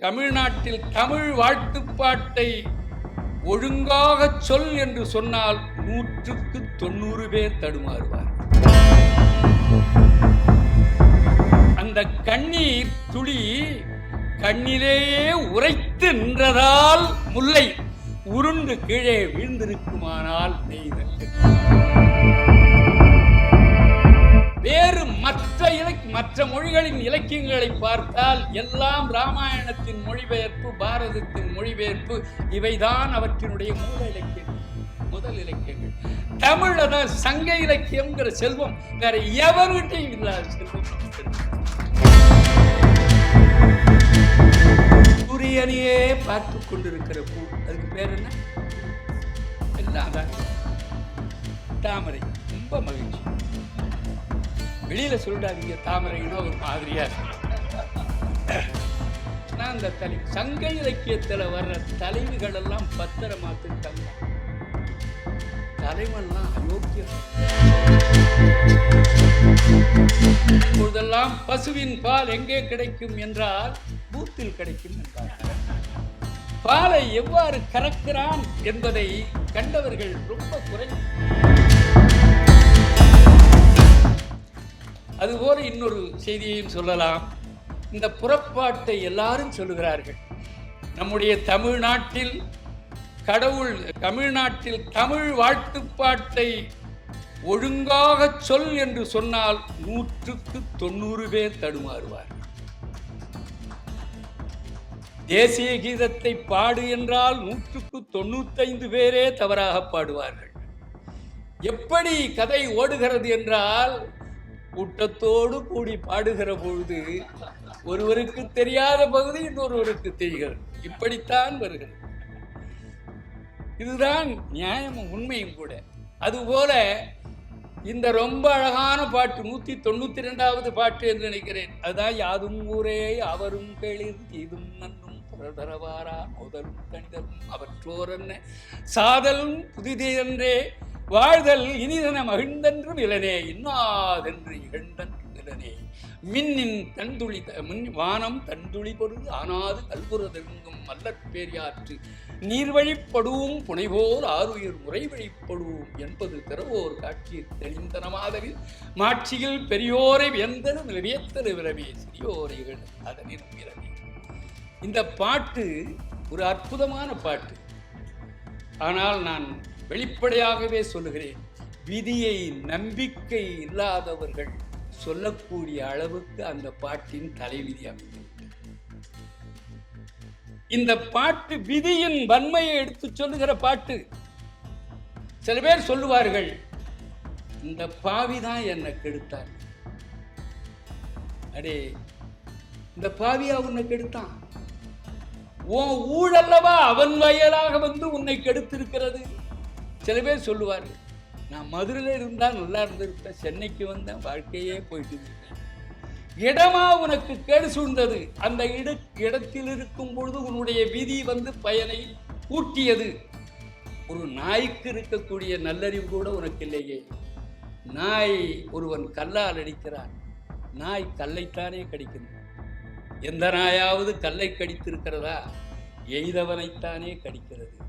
தமிழ்நாட்டில் தமிழ் வாழ்த்துப்பாட்டை ஒழுங்காக சொல் என்று சொன்னால் நூற்றுக்கு தொண்ணூறு பேர் தடுமாறுவார் அந்த கண்ணீர் துளி கண்ணிலேயே உரைத்து நின்றதால் முல்லை உருண்டு கீழே வீழ்ந்திருக்குமானால் நெய்தல். வேறு மற்ற இலக்கிய மற்ற மொழிகளின் இலக்கியங்களை பார்த்தால் எல்லாம் ராமாயணத்தின் மொழிபெயர்ப்பு பாரதத்தின் மொழிபெயர்ப்பு. இவைதான் அவற்றினுடைய மூல இலக்கியம் முதல் இலக்கியங்கள். தமிழ்ல தான் சங்க இலக்கியம்ங்கிற செல்வம். வேற எவர்கிட்டையும் இல்லாத செல்வம். சூரியனையே பார்த்து கொண்டிருக்கிற பூ. அதுக்கு பேர் என்ன? எல்லாம் தான். தாமரை. ரொம்ப மகிழ்ச்சி. வெளியில சொல்லிடாதீங்க தாமரைன்னா ஒரு மாதிரியா நான் அந்த தலை சங்க இலக்கியத்துல வர்ற தலைவிகள் எல்லாம் பத்திரமாத்து தங்கம் தலைவன்லாம் அயோக்கியம் இப்பொழுதெல்லாம் பசுவின் பால் எங்கே கிடைக்கும் என்றால் பூத்தில் கிடைக்கும் என்றார். பாலை எவ்வாறு கறக்கிறான் என்பதை கண்டவர்கள் ரொம்ப குறை. அதுபோல இன்னொரு செய்தியையும் சொல்லலாம். இந்த புறப்பாட்டை எல்லாரும் சொல்லுகிறார்கள். நம்முடைய தமிழ்நாட்டில் கடவுள் தமிழ்நாட்டில் தமிழ் வாழ்த்துப்பாட்டை ஒழுங்காக சொல் என்று சொன்னால் நூற்றுக்கு தொண்ணூறு பேர் தடுமாறுவார் தேசிய கீதத்தை பாடு என்றால் நூற்றுக்கு தொண்ணூத்தைந்து பேரே தவறாக பாடுவார்கள். எப்படி கதை ஓடுகிறது என்றால் கூட்டத்தோடு கூடி பாடுகிற பொழுது ஒருவருக்கு தெரியாத பகுதி இன்னொருவருக்கு தெரிகிறது. இப்படித்தான் வருகிறது. இதுதான் நியாயமும் உண்மையும் கூட. அதுபோல இந்த ரொம்ப அழகான பாட்டு நூத்தி தொண்ணூத்தி ரெண்டாவது பாட்டு என்று நினைக்கிறேன். அதுதான் யாதும் ஊரே அவரும் கேளிர் இதும் நன்னும் புரதரவாரா முதலும் தனிதலும் அவற்றோரென்ன சாதலும் புதிதே என்றே வாழ்தல் இனிதன மகிழ்ந்தென்று நிலனே இன்னாதென்று இகழ்ந்தன்று நிலனே. மின்னின் தன்துளி த- மின் வானம் தன்துளி பொருது ஆனாது கல்புறதெங்கும் மல்லற்பேரியாற்று பேரியாற்று. புனைபோல் புனைவோர் ஆறுயிர் முறை வழிப்படுவோம் என்பது திறவோர் காட்சியில் தெளிந்தனமாதவில் மாட்சியில் பெரியோரை வியந்தனும் வியத்தரு விரவே சிறியோரை இகழ் அதனின் விரவே இந்த பாட்டு ஒரு அற்புதமான பாட்டு. ஆனால் நான் வெளிப்படையாகவே சொல்லுகிறேன். விதியை நம்பிக்கை இல்லாதவர்கள் சொல்லக்கூடிய அளவுக்கு அந்த பாட்டின் தலைவிதி அமைந்தது இந்த பாட்டு விதியின் வன்மையை எடுத்து சொல்லுகிற பாட்டு. சில பேர் சொல்லுவார்கள் இந்த பாவிதான் என்னை கெடுத்தார் அடே இந்த பாவியா உன்னை கெடுத்தான்? உன் ஊழல்லவா அவன் வயலாக வந்து உன்னை கெடுத்திருக்கிறது? சில பேர் சொல்லுவார்கள் நான் மதுரையில் இருந்தால் நல்லா இருந்திருப்பேன். சென்னைக்கு வந்தேன் வாழ்க்கையே போயிட்டு இருந்தேன். இடமா உனக்கு கேடு சூழ்ந்தது. அந்த இட இடத்தில் இருக்கும் பொழுது உன்னுடைய விதி வந்து பயனை கூட்டியது ஒரு நாய்க்கு இருக்கக்கூடிய நல்லறிவு கூட உனக்கு இல்லையே. நாய் ஒருவன் கல்லால் அடிக்கிறான். நாய் கல்லைத்தானே கடிக்கிறது எந்த நாயாவது கல்லை கடித்திருக்கிறதா? எய்தவனைத்தானே கடிக்கிறது.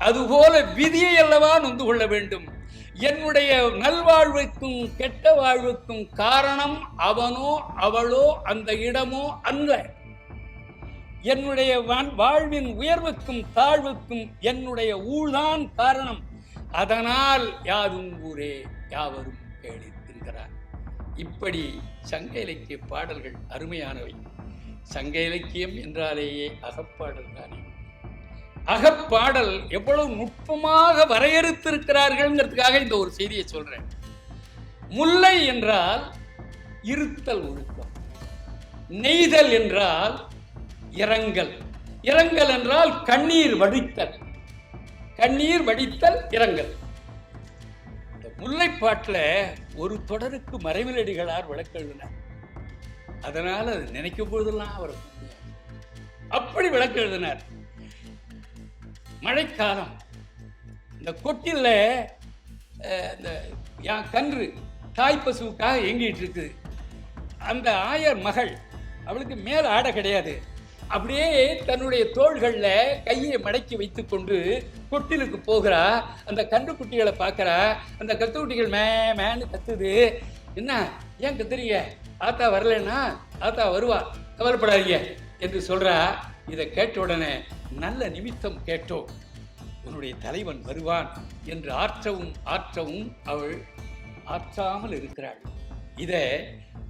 அதுபோல விதியை அல்லவா நொந்து கொள்ள வேண்டும்? என்னுடைய நல்வாழ்வுக்கும் கெட்ட வாழ்வுக்கும் காரணம் அவனோ அவளோ அந்த இடமோ அல்ல. என்னுடைய வாழ்வின் உயர்வுக்கும் தாழ்வுக்கும் என்னுடைய ஊழ்தான் காரணம். அதனால் யாதும் ஊரே? யாவரும் கேளித்திருக்கிறார் இப்படி சங்க இலக்கிய பாடல்கள் அருமையானவை. சங்க இலக்கியம் என்றாலேயே அகப்பாடல் தானே. அகப்பாடல் எவ்வளவு நுட்பமாக வரையறுத்திருக்கிறார்கள்ங்கிறதுக்காக இந்த ஒரு செய்தியை சொல்றேன். முல்லை என்றால் இருத்தல் ஒழுக்கம். நெய்தல் என்றால் இரங்கல். இரங்கல் என்றால் கண்ணீர் வடித்தல். கண்ணீர் வடித்தல் இரங்கல். இந்த முல்லைப்பாட்டில் ஒரு தொடருக்கு மறைவிலடிகளார் விளக்கெழுதினார். அதனால அது நினைக்கும் பொழுதெல்லாம் அவர் அப்படி விளக்கெழுதினார். மழைக்காலம். இந்த கொட்டில்ல இந்த என் கன்று தாய் பசுவுக்காக ஏங்கிட்டு இருக்குது. அந்த ஆயர் மகள் அவளுக்கு மேல் ஆடை கிடையாது. அப்படியே தன்னுடைய தோள்களில் கையை மடக்கி வைத்துக்கொண்டு கொட்டிலுக்கு போகிறா. அந்த கன்றுக்குட்டிகளை பார்க்குறா. அந்த கத்துக்குட்டிகள் மே மேன்னு கத்துது. என்ன ஏன் கத்துறீங்க? ஆத்தா வரலன்னா ஆத்தா வருவா. கவலைப்படாதீங்க என்று சொல்கிறா இதை கேட்ட உடனே நல்ல நிமித்தம் கேட்டோம் உன்னுடைய தலைவன் வருவான் என்று ஆற்றவும் ஆற்றவும் அவள் ஆற்றாமல் இருக்கிறாள். இதை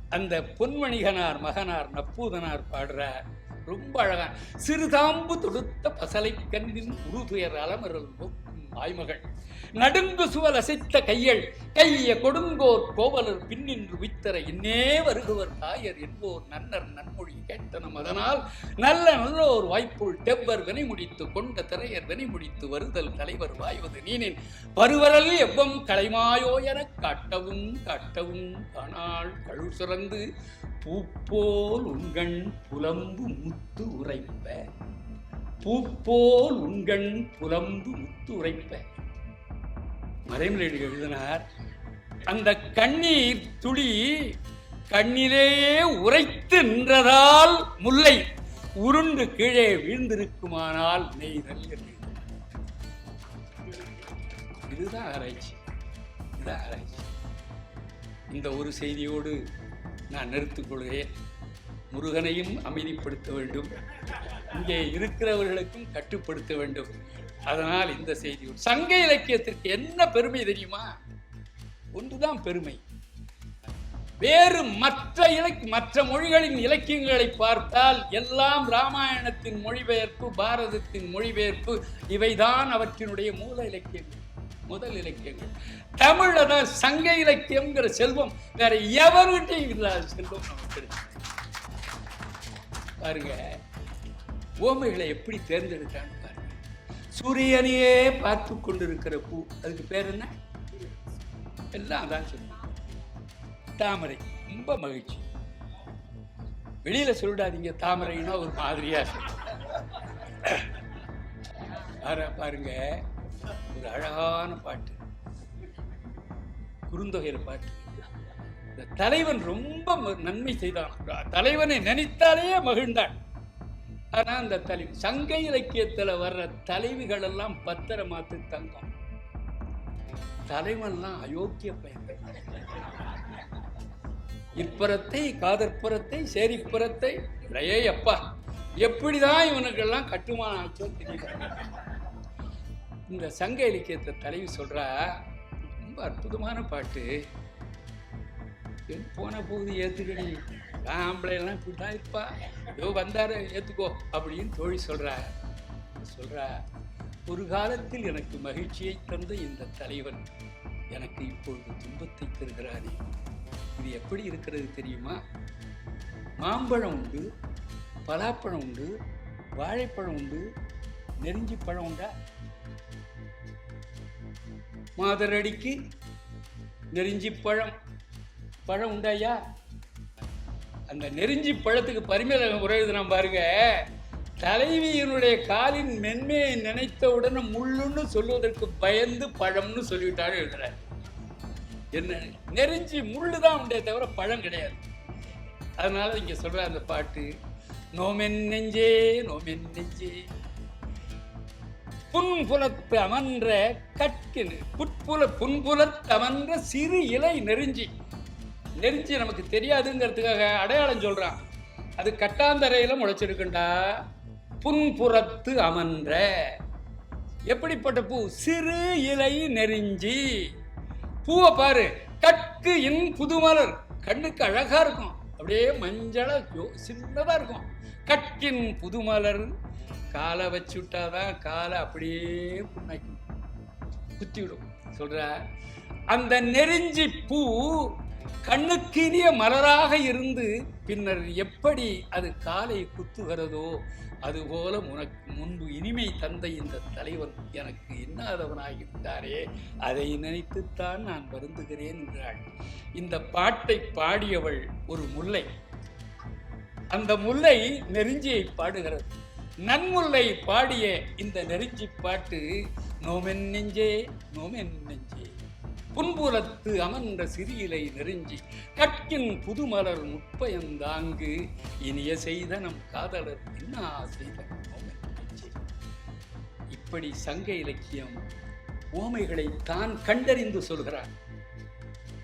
அந்த பொன்மணிகனார் மகனார் நப்பூதனார் பாடுறார் ரொம்ப அழகான சிறுதாம்பு தொடுத்த பசலை கண்ணின் உருதுயர் அலமரல் நோக்கும் ஆய்மகள். நடுங்கு சுவல் அசைத்த கையள் கைய கொடுங்கோர் கோவலர் பின்னின்று வித்தர இன்னே வருகுவர் தாயர் என்போர் நன்னர் நன்மொழி கேட்டனம். அதனால் நல்ல நல்ல ஒரு வாய்ப்புள் தெவ்வர் வினை முடித்து கொண்ட திரையர் வினை முடித்து வருதல் தலைவர் வாய்வது நீனின். பருவரல் எவ்வம் களைமாயோ எனக் காட்டவும் காட்டவும் ஆனால் கழு சுரந்து பூப்போல் உண்கண் புலம்பு முத்து உரைப்ப பூப்போல் உண்கண் புலம்பு முத்து உரைப்ப மறைமலை எழுதினார். அந்த கண்ணீர் துளி கண்ணிலேயே உரைத்து நின்றதால் முல்லை உருண்டு கீழே வீழ்ந்திருக்குமானால் நெய்தல் என்று இதுதான் ஆராய்ச்சி. இதுதான் ஆராய்ச்சி. இந்த ஒரு செய்தியோடு நான் நிறுத்திக்கொள்கிறேன் முருகனையும் அமைதிப்படுத்த வேண்டும். இங்கே இருக்கிறவர்களுக்கும் கட்டுப்படுத்த வேண்டும். அதனால் இந்த செய்தி சங்க இலக்கியத்திற்கு என்ன பெருமை தெரியுமா? ஒன்றுதான் பெருமை. வேறு மற்ற இலக் மற்ற மொழிகளின் இலக்கியங்களை பார்த்தால் எல்லாம் ராமாயணத்தின் மொழிபெயர்ப்பு பாரதத்தின் மொழிபெயர்ப்பு இவைதான் அவற்றினுடைய மூல இலக்கியங்கள் முதல் இலக்கியங்கள். தமிழ்ல தான் சங்க இலக்கியம்ங்கிற செல்வம் வேற எவர்கிட்டையும் இல்லாத செல்வம் நமக்கு பாருங்க ஓமைகளை எப்படி தேர்ந்தெடுத்தாங்க? சூரியனையே பார்த்து கொண்டிருக்கிற பூ. அதுக்கு பேர் என்ன? எல்லாம் அதான் சொல்லுவாங்க தாமரை. ரொம்ப மகிழ்ச்சி. வெளியில சொல்லிடாதீங்க தாமரைன்னா ஒரு மாதிரியா இருக்கு. பாருங்க. ஒரு அழகான பாட்டு. குறுந்தொகையில் பாட்டு. இந்த தலைவன் ரொம்ப நன்மை செய்தான். தலைவனை நினைத்தாலே மகிழ்ந்தான். ஆனால் அந்த தலைவி சங்க இலக்கியத்துல வர்ற தலைவிகள் எல்லாம் பத்திரமாத்து தங்கம். தலைவன்லாம் அயோக்கிய பையன். இப்புறத்தை காதற்புறத்தை சேரிப்புறத்தை அடையே அப்பா எப்படிதான் இவனுக்கெல்லாம் கட்டுமானம் ஆச்சோ தெரியல. இந்த சங்க இலக்கியத்தை தலைவி சொல்றா ரொம்ப அற்புதமான பாட்டு. போன போது ஏத்துக்கடி. ஆம்பளை எல்லாம் இப்படிதான் இருப்பா. ஏதோ வந்தாரு ஏத்துக்கோ அப்படின்னு தோழி சொல்றா. சொல்றா ஒரு காலத்தில் எனக்கு மகிழ்ச்சியை தந்த இந்த தலைவன் எனக்கு இப்பொழுது துன்பத்தை தருகிறானே. இது எப்படி இருக்கிறது தெரியுமா? மாம்பழம் உண்டு பலாப்பழம் உண்டு வாழைப்பழம் உண்டு நெருஞ்சி பழம் உண்டா? மாதரடிக்கு நெருஞ்சி பழம். பழம் உண்டாயா அந்த நெருஞ்சி பழத்துக்கு பரிமேல உரையுதுனா பாருங்க. தலைவியினுடைய காலின் மென்மையை நினைத்தவுடன் முள்ளுன்னு சொல்லுவதற்கு பயந்து பழம்னு சொல்லிவிட்டாரு எழுதுறாரு. என்ன நெருஞ்சி முள்ளு தான் உண்டே தவிர பழம் கிடையாது. அதனால இங்க சொல்ற அந்த பாட்டு நோமென் நெஞ்சே நோமென் நெஞ்சே புன்புலத்து அமன்ற கட்கின் புட்புல புன்புலத்து அமன்ற சிறு இலை நெருஞ்சி நெருஞ்சி நமக்கு தெரியாதுங்கிறதுக்காக அடையாளம் சொல்றான். அது கட்டாந்தரையில முளைச்சிருக்குண்டா. புன்புறத்து அமன்ற. எப்படிப்பட்ட பூ? சிறு இலை நெறிஞ்சி பூவை பாரு. கட்கு இன் புதுமலர். கண்ணுக்கு அழகா இருக்கும். அப்படியே மஞ்சளாக யோ- சின்னதா இருக்கும். கட்கின் புதுமலர். காலை வச்சு விட்டாதான் காலை அப்படியே புண்ணாக்கி குத்தி விடும் சொல்ற. அந்த நெறிஞ்சி பூ கண்ணுக்கினிய மலராக இருந்து பின்னர் எப்படி அது காலை குத்துகிறதோ அதுபோல உனக்கு முன்பு இனிமை தந்த இந்த தலைவன் எனக்கு இன்னாதவனாகிவிட்டாரே. அதை நினைத்துத்தான் நான் வருந்துகிறேன் என்றாள். இந்த பாட்டை பாடியவள் ஒரு முல்லை. அந்த முல்லை நெருஞ்சியை பாடுகிறது. நன்முல்லை பாடிய இந்த நெருஞ்சி பாட்டு நோமென் நெஞ்சே நோமென் நெஞ்சே புன்புலத்து அமர்ந்த சிறியிலை நெருஞ்சி கற்கின் புதுமலர் முப்பயந்தாங்கு இனிய செய்த நம் காதலர் என்ன செய்த இப்படி சங்க இலக்கியம் ஓமைகளை தான் கண்டறிந்து சொல்கிறார்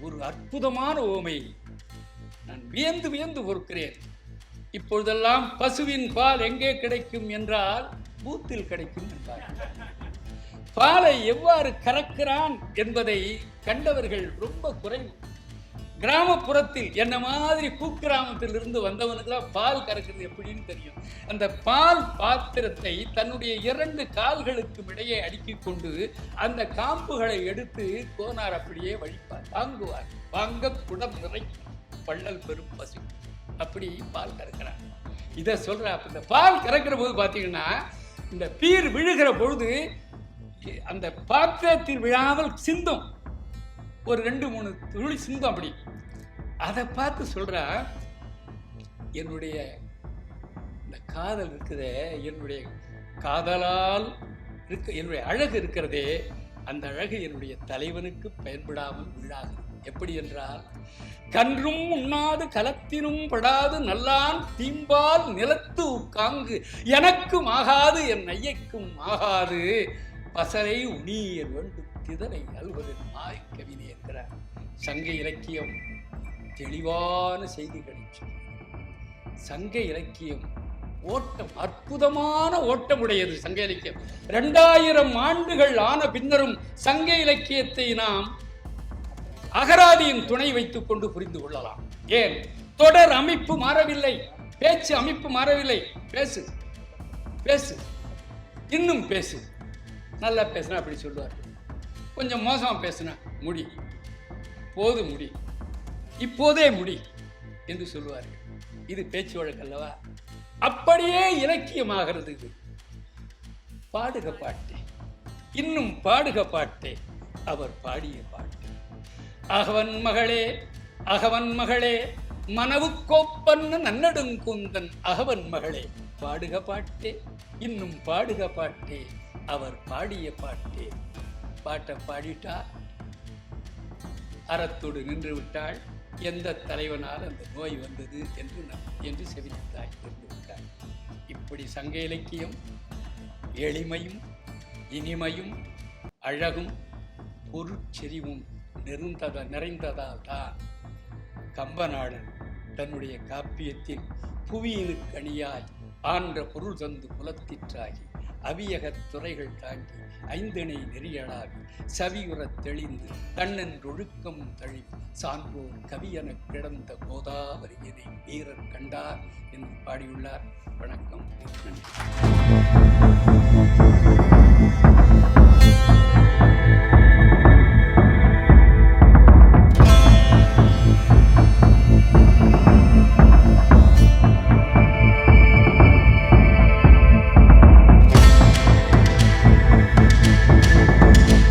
ஒரு அற்புதமான ஓமை. நான் வியந்து வியந்து பொறுக்கிறேன். இப்பொழுதெல்லாம் பசுவின் பால் எங்கே கிடைக்கும் என்றால் பூத்தில் கிடைக்கும் என்றார் பாலை எவ்வாறு கறக்கிறான் என்பதை கண்டவர்கள் ரொம்ப குறைவு. கிராமப்புறத்தில் என்ன மாதிரி குக்கிராமத்தில் இருந்து வந்தவனுக்குலாம் பால் கறக்கிறது எப்படின்னு தெரியும். அந்த பால் பாத்திரத்தை தன்னுடைய இரண்டு கால்களுக்கும் இடையே அடுக்கி கொண்டு அந்த காம்புகளை எடுத்து கோனார் அப்படியே வழிப்பார். வாங்குவார். வாங்க குடம் நிறைக்கும். பள்ளல் பெரும் பசு. அப்படி பால் கறக்கிறார் இதை சொல்ற அப்போ இந்த பால் கறக்கிற போது பார்த்தீங்கன்னா இந்த பீர் விழுகிற பொழுது அந்த பாத்திரத்தில் விழாமல் சிந்தும். ஒரு ரெண்டு மூணு துளி சிந்தும் அப்படி. அதை பார்த்து சொல்கிறா என்னுடைய இந்த காதல் இருக்குதே என்னுடைய காதலால் இருக்க என்னுடைய அழகு இருக்கிறதே அந்த அழகு என்னுடைய தலைவனுக்கு பயன்படாமல் விழாது. எப்படி என்றால் கன்றும் உண்ணாது கலத்தினும் படாது நல்லான் தீம்பால் நிலத்து உட்காங்கு எனக்கும் ஆகாது என் ஐயக்கும் ஆகாது பசரை உணியர் வேண்டும் திதனை அல்வது நாய் கவிதை என்கிறார் சங்க இலக்கியம் தெளிவான செய்திகளை சொல்கிறது. சங்க இலக்கியம் ஓட்டம் அற்புதமான ஓட்டம் உடையது சங்க இலக்கியம். இரண்டாயிரம் ஆண்டுகள் ஆன பின்னரும் சங்க இலக்கியத்தை நாம் அகராதியின் துணை வைத்துக் கொண்டு புரிந்து கொள்ளலாம். ஏன்? தொடர் அமைப்பு மாறவில்லை. பேச்சு அமைப்பு மாறவில்லை. பேசு. பேசு. இன்னும் பேசு. நல்லா பேசுனா அப்படி சொல்லுவார். கொஞ்சம் மோசமாக பேசுனா முடி. போது முடி. இப்போதே முடி என்று சொல்லுவார்கள் இது பேச்சு வழக்கு அல்லவா? அப்படியே இலக்கியமாகிறது இது. பாடுக பாட்டே. இன்னும் பாடுக பாட்டே. அவர் பாடிய பாட்டு. அகவன் மகளே அகவன் மகளே மனவுக்கோப்பன்னு நன்னடுங்குந்தன் அகவன் மகளே. பாடுக பாட்டே. இன்னும் பாடுக பாட்டே. அவர் பாடிய பாட்டே. பாட்டை பாடிட்டா அறத்தோடு நின்று விட்டாள் எந்த தலைவனால் அந்த நோய் வந்தது என்று நம் என்று செவித்தாய் இருந்து விட்டார். இப்படி சங்க இலக்கியம் எளிமையும் இனிமையும் அழகும் பொருட்செறிவும் நெருந்தத நிறைந்ததால் தான் கம்பநாடன் தன்னுடைய காப்பியத்தில் புவியினுக்கணியாய் ஆன்ற பொருள் தந்து புலத்திற்றாகி அவியகத் துறைகள் தாங்கி ஐந்திணை நெறியளாவி சவியுறத் தெளிந்து தன்னென்றொழுக்கம் தழி சான்றோர் கவியெனக் கிடந்த கோதாவரியனை வீரர் கண்டார் என்று பாடியுள்ளார். வணக்கம். நன்றி.